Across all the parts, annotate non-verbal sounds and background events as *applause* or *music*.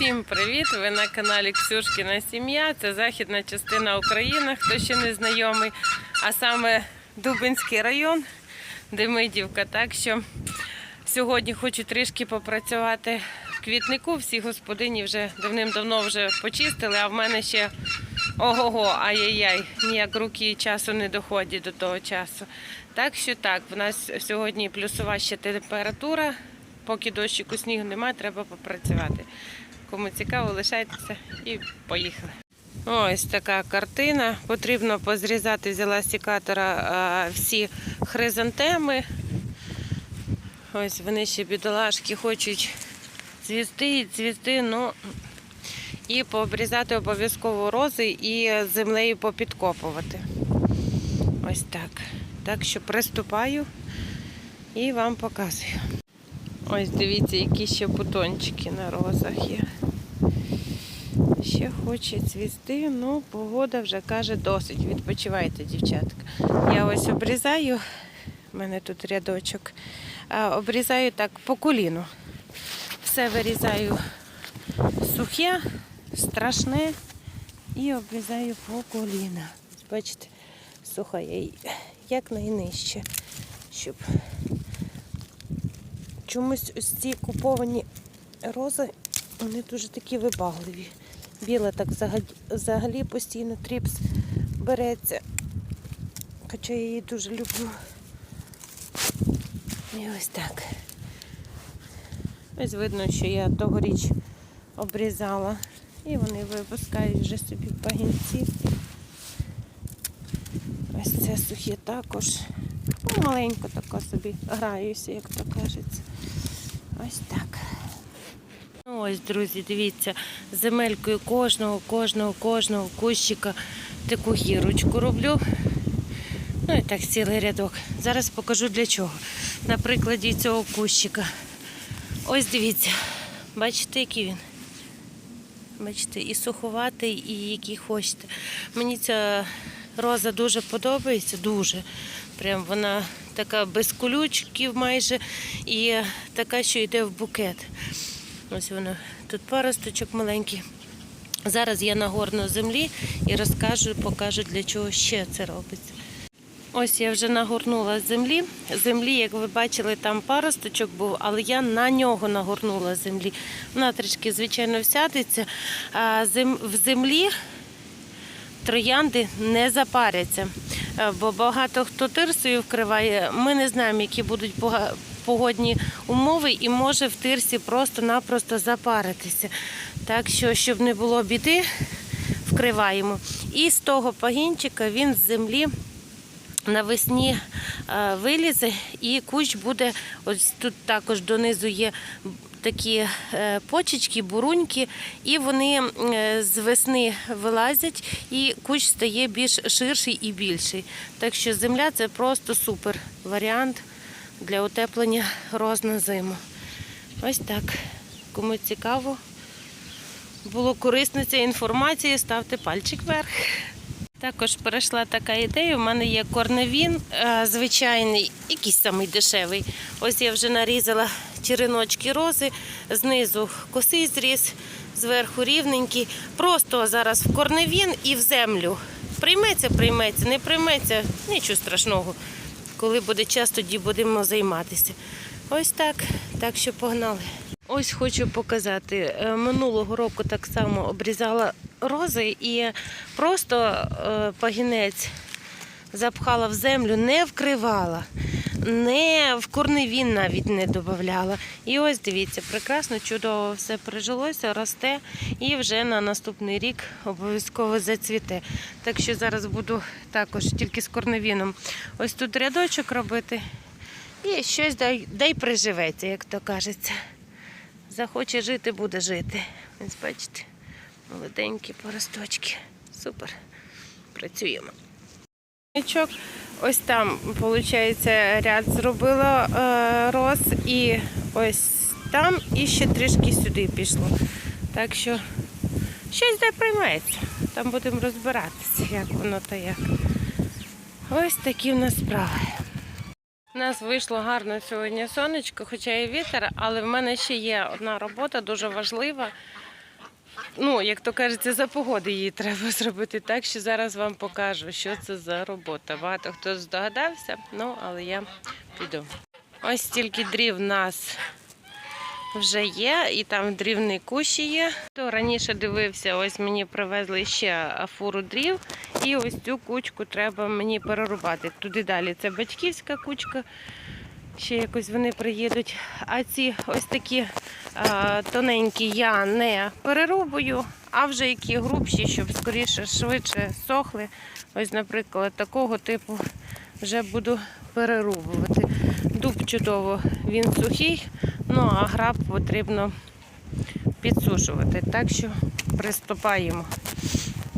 Всім привіт! Ви на каналі Ксюшкіна Сім'я. Це західна частина України, хто ще не знайомий, а саме Дубинський район, Демидівка. Так що сьогодні хочу трішки попрацювати в квітнику. Всі господині вже давним-давно вже почистили, а в мене ще ого-го, ай-яй-яй, ніяк руки і часу не доходять до того часу. Так що так, в нас сьогодні плюсова ще температура. Поки дощику снігу немає, треба попрацювати. Кому цікаво, лишайтеся і поїхали. Ось така картина. Потрібно позрізати взяла сікатора всі хризантеми. Ось вони ще бідолашки хочуть цвісти і цвісти. Ну, і пообрізати обов'язково рози і землею попідкопувати. Ось так. Так що приступаю і вам показую. Ось дивіться, які ще бутончики на розах є. Ще хоче цвісти, ну погода вже каже досить. Відпочивайте, дівчатка. Я ось обрізаю, у мене тут рядочок, обрізаю так по коліну. Все вирізаю сухе, страшне і обрізаю по коліна. Бачите, суха я як найнижче, щоб чомусь ось ці куповані рози, вони дуже такі вибагливі. Біла так взагалі, взагалі постійно тріпс береться. Хоча я її дуже люблю. І ось так. Ось видно, що я тогоріч обрізала. І вони випускають вже собі пагінці. Ось це сухі також. Ну, маленько тако собі граюся, як то кажеться. Ось так. Ось, друзі, дивіться, земелькою кожного, кожного, кожного кущика таку гірочку роблю. Ну і так цілий рядок. Зараз покажу для чого. На прикладі цього кущика. Ось дивіться, бачите, який він. Бачите, і суховатий, і який хочете. Мені ця роза дуже подобається, дуже. Прям вона така без колючків майже і така, що йде в букет. Ось воно. Тут паросточок маленький. Зараз я нагорну землі і розкажу, покажу, для чого ще це робиться. Ось я вже нагорнула землі. Землі, як ви бачили, там паросточок був, але я на нього нагорнула землі. Вона трішки, звичайно, всядеться. А в землі троянди не запаряться, Е, бо багато хто тирсою вкриває. Ми не знаємо, які будуть погодні умови, і може в тирсі просто-напросто запаритися. Так що, щоб не було біди, вкриваємо. І з того пагінчика він з землі навесні е, вилізе і кущ буде, ось тут також донизу є такі е, почечки, буруньки, і вони е, з весни вилазять, і кущ стає більш ширший і більший. Так що земля це просто супер варіант для утеплення роз на зиму. Ось так. Кому цікаво, було корисно ця інформація, ставте пальчик вверх. Також перейшла така ідея. У мене є корневін е, звичайний, якийсь самий дешевий. Ось я вже нарізала череночки рози, знизу косий зріз, зверху рівненький. Просто зараз в корневін і в землю. Прийметься, прийметься, не прийметься, нічого страшного. Коли буде час, тоді будемо займатися. Ось так, так що погнали. Ось хочу показати. Е, Минулого року так само обрізала рози і просто е, пагінець запхала в землю, не вкривала, не в корневін навіть не додавала. І ось дивіться, прекрасно, чудово все прижилося, росте і вже на наступний рік обов'язково зацвіте. Так що зараз буду також тільки з корневіном ось тут рядочок робити. І щось дай, дай приживеться, як то кажеться. Захоче жити, буде жити. Ось бачите, молоденькі поросточки. Супер. Працюємо. Ось там, виходить, ряд зробила е, роз і ось там і ще трішки сюди пішло. Так що щось де прийметься. Там будемо розбиратися, як воно та як. Ось такі в нас справи. У нас вийшло гарно сьогодні сонечко, хоча і вітер, але в мене ще є одна робота дуже важлива. Ну, як то кажеться, за погоди її треба *laughs* зробити так, що зараз вам покажу, що це за робота. Багато хто здогадався, ну, але я піду. Ось стільки дрів в нас вже є, і там дрівні кущі є. Хто раніше дивився, ось мені привезли ще фуру дрів, і ось цю кучку треба мені перерубати. Туди далі це батьківська кучка. Ще якось вони приїдуть. А ці ось такі тоненькі я не перерубую, а вже які грубші, щоб скоріше, швидше сохли. Ось, наприклад, такого типу вже буду перерубувати. Дуб чудово, він сухий, ну а граб потрібно підсушувати. Так що приступаємо.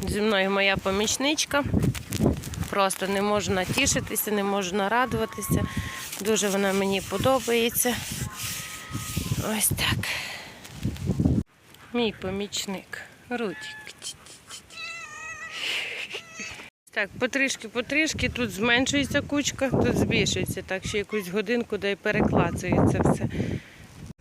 Зі мною моя помічничка. Просто не можу натішитися, не можу нарадуватися. Дуже вона мені подобається. Ось так. Мій помічник. Рудік. Так, потрішки, потрішки, тут зменшується кучка, тут збільшується, так що якусь годинку да й переклацується все.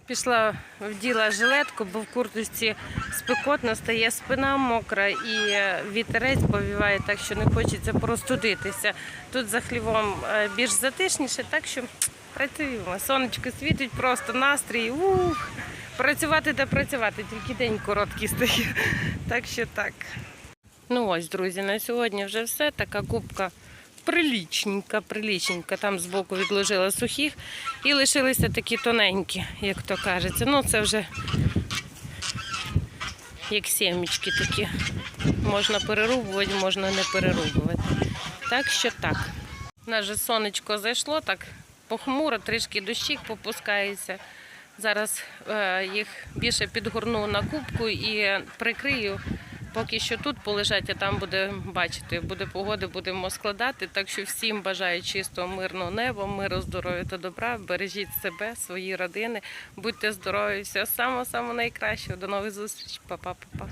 Пішла вділа жилетку, бо в курточці спекотно, стає спина мокра і е, вітерець повіває, так що не хочеться простудитися. Тут за хлівом е, більш затишніше, так що працюємо. Сонечко світить, просто настрій. Ух, працювати та працювати, тільки день короткий стає. Так що так. Ну ось, друзі, на сьогодні вже все. Така кубка прилічненька, прилічненька. Там збоку відложила сухих і лишилися такі тоненькі, як то кажеться. Ну, це вже як сімечки такі. Можна перерубувати, можна не перерубувати. Так що так. У нас же сонечко зайшло, так похмуро, трішки дощик попускається. Зараз е, їх більше підгорну на кубку і прикрию. Поки що тут полежать, а там буде бачити, буде погода, будемо складати. Так що всім бажаю чистого, мирного неба, миру, здоров'я та добра. Бережіть себе, свої родини, будьте здорові, самого самого найкращого. До нових зустрічей, Па-па, па-па.